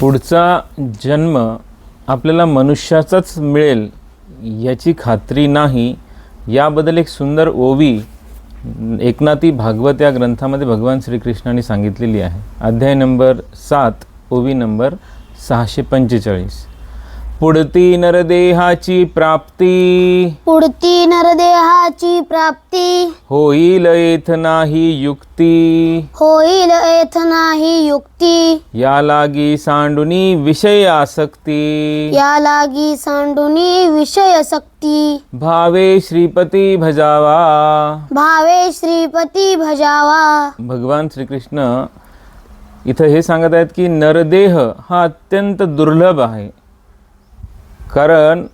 पुढचा जन्म आपल्याला मनुष्याचाच मिळेल याची खात्री नाही. याबद्दल एक सुंदर ओवी एकनाथी भागवत या ग्रंथामध्ये भगवान श्रीकृष्णाने सांगितलेली आहे. अध्याय नंबर सात ओवी नंबर सहाशे पंचेचाळीस. पुढती नरदेहाची प्राप्ती. पुढती नरदेहाची प्राप्ती. होईल येथ नाही युक्ती. होईल येथ नाही युक्ती. या लागी सांडुनी विषय आसक्ती. या लागी सांडुनी विषय सक्ती भावे श्रीपती भजावा. भावे श्रीपती भजावा. भगवान श्रीकृष्ण इथं हे सांगत आहेत की नरदेह हा अत्यंत दुर्लभ आहे. कारण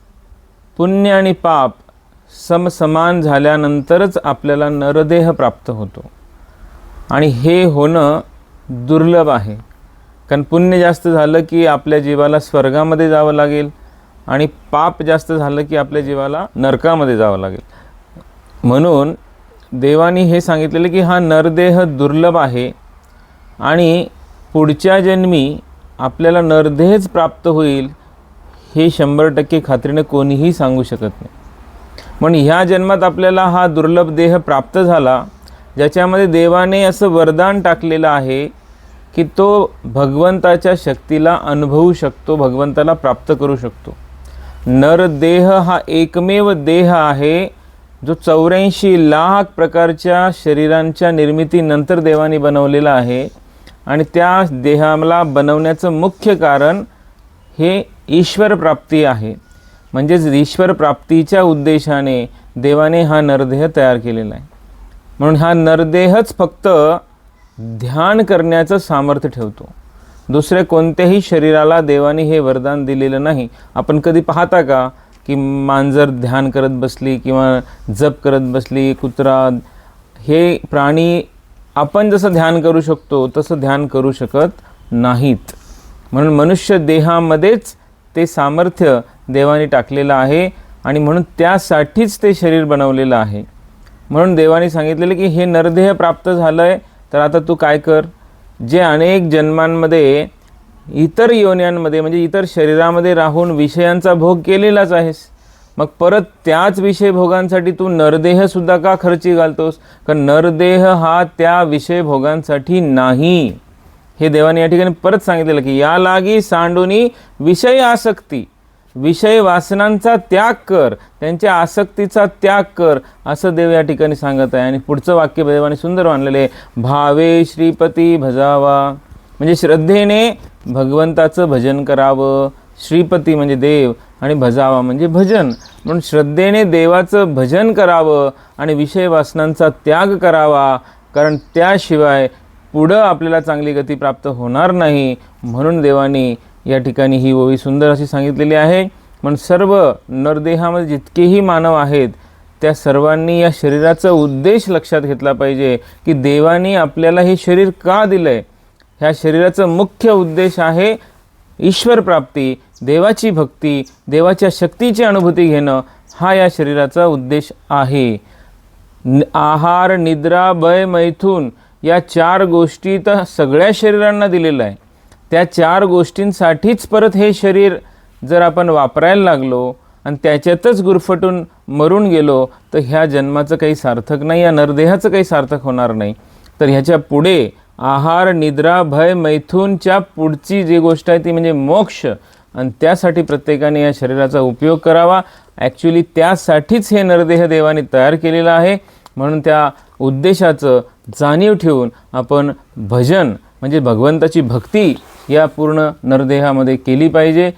पुण्य आणि पाप समसमान झाल्यानंतरच आपल्याला नरदेह प्राप्त होतो. आणि हे होणं दुर्लभ आहे. कारण पुण्य जास्त झालं की आपल्या जीवाला स्वर्गामध्ये जावं लागेल आणि पाप जास्त झालं की आपल्या जीवाला नरकामध्ये जावं लागेल. म्हणून देवानी हे सांगितलेलं की हा नरदेह दुर्लभ आहे आणि पुढच्या जन्मी आपल्याला नरदेहच प्राप्त होईल हे शंभर टक्के खात्रीने कोणीही सांगू शकत नाही. म्हणून ह्या जन्मात आपल्याला हा दुर्लभ देह प्राप्त झाला ज्याच्यामध्ये देवाने असं वरदान टाकलेलं आहे की तो भगवंताच्या शक्तीला अनुभवू शकतो भगवंताला प्राप्त करू शकतो. नरदेह हा एकमेव देह आहे जो चौऱ्याऐंशी लाख प्रकारच्या शरीरांच्या निर्मितीनंतर देवाने बनवलेला आहे आणि त्या देहाला बनवण्याचं मुख्य कारण हे ईश्वर प्राप्ती आहे. म्हणजेच ईश्वर प्राप्तीच्या उद्देशाने देवाने हा नरदेह तयार केलेला आहे. म्हणून हा नरदेहच फक्त ध्यान करण्याचं सामर्थ्य ठेवतो. दुसऱ्या कोणत्याही शरीराला देवाने हे वरदान दिलेलं नाही. आपण कधी पाहता का की मांजर ध्यान करत बसली किंवा जप करत बसली कुत्रा हे प्राणी आपण जसं ध्यान करू शकतो तसं ध्यान करू शकत नाहीत. म्हणून मनुष्य देहामध्येच ते सामर्थ्य देवाने टाकलेलं आहे आणि म्हणून त्यासाठीच ते शरीर बनवलेलं आहे. म्हणून देवाने सांगितलेलं की हे नरदेह प्राप्त झालं आहे तर आता तू काय कर? जे अनेक जन्मांमध्ये इतर योन्यांमध्ये म्हणजे इतर शरीरामध्ये राहून विषयांचा भोग केलेलाच आहेस. मग परत त्याच विषय भोगांसाठी तू नरदेहसुद्धा का खर्ची घालतोस? कारण नरदेह हा त्या विषय भोगांसाठी नाही. हे देवाने या ठिकाणी परत सांगितलेलं की या लागी सांडूनी विषय आसक्ती विषय वासनांचा त्याग कर त्यांच्या आसक्तीचा त्याग कर असं देव या ठिकाणी सांगत आहे. आणि पुढचं वाक्य देवाने सुंदर मानलेलं आहे. भावे श्रीपती भजावा. म्हणजे श्रद्धेने भगवंताचं भजन करावं. श्रीपती म्हणजे देव आणि भजावा म्हणजे भजन. म्हणून श्रद्धेने देवाचं भजन करावं आणि विषय वासनांचा त्याग करावा. कारण त्याशिवाय पुढं आपल्याला चांगली गती प्राप्त होणार नाही म्हणून देवाने या ठिकाणी ही ओवी सुंदर अशी सांगितलेली आहे. पण सर्व नरदेहामध्ये जितकेही मानव आहेत त्या सर्वांनी या शरीराचा उद्देश लक्षात घेतला पाहिजे की देवाने आपल्याला हे शरीर का दिलं आहे ह्या शरीराचा मुख्य उद्देश आहे ईश्वर प्राप्ती देवाची भक्ती देवाच्या शक्तीची अनुभूती घेणं हा या शरीराचा उद्देश आहे. आहार निद्रा भय मैथून या चार गोष्टी तर सगळ्या शरीरांना दिलेलं आहे. त्या चार गोष्टींसाठीच परत हे शरीर जर आपण वापरायला लागलो आणि त्याच्यातच गुरफटून मरून गेलो तर ह्या जन्माचं काही सार्थक नाही या नरदेहाचं काही सार्थक होणार नाही. तर ह्याच्या पुढे आहार निद्रा भय मैथूनच्या पुढची जी गोष्ट आहे ती म्हणजे मोक्ष. आणि त्यासाठी प्रत्येकाने या शरीराचा उपयोग करावा. ॲक्च्युली त्यासाठीच हे नरदेह देवाने तयार केलेलं आहे. म्हणून त्या उद्देशाचं जाणीव ठेवून आपण भजन म्हणजे भगवंताची भक्ती या पूर्ण नरदेहामध्ये केली पाहिजे.